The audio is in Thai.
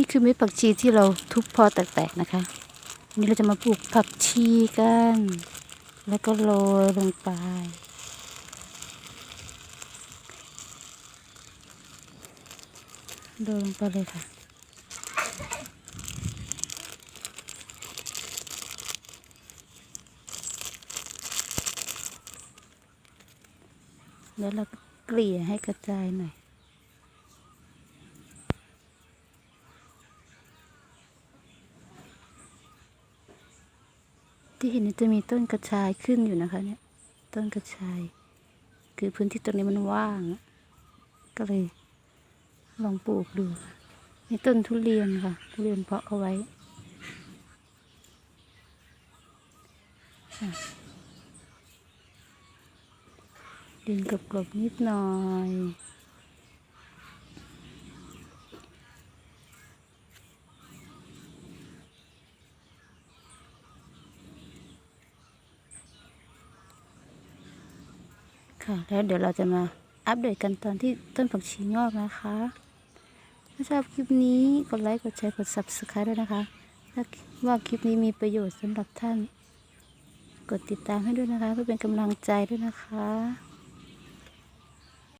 นี่คือเม็ดผักชีที่เราทุบพอแตกๆนะคะอันนี้เราจะมาปลูกผักชีกัน แล้วก็โรยลงไปโรยลงไปเลยค่ะ แล้วเราเกลี่ยให้กระจายหน่อย ที่เห็นนี่จะมีต้นกระชายขึ้นอยู่นะคะเนี่ย ต้นกระชาย คือพื้นที่ตรงนี้มันว่าง ก็เลย ลองปลูกดูมีต้นทุเรียนค่ะ ทุเรียนเพาะเอาไว้ดินกลบๆนิดหน่อย ค่ะ แล้วเดี๋ยวเราจะมาอัปเดตกันตอนที่ต้นผักชีงอกนะคะถ้าชอบคลิปนี้กดไลค์กดแชร์กด subscribe ด้วยนะคะถ้าว่าคลิปนี้มีประโยชน์สำหรับท่าน กดติดตามให้ด้วยนะคะ เพื่อเป็นกำลังใจด้วยนะคะ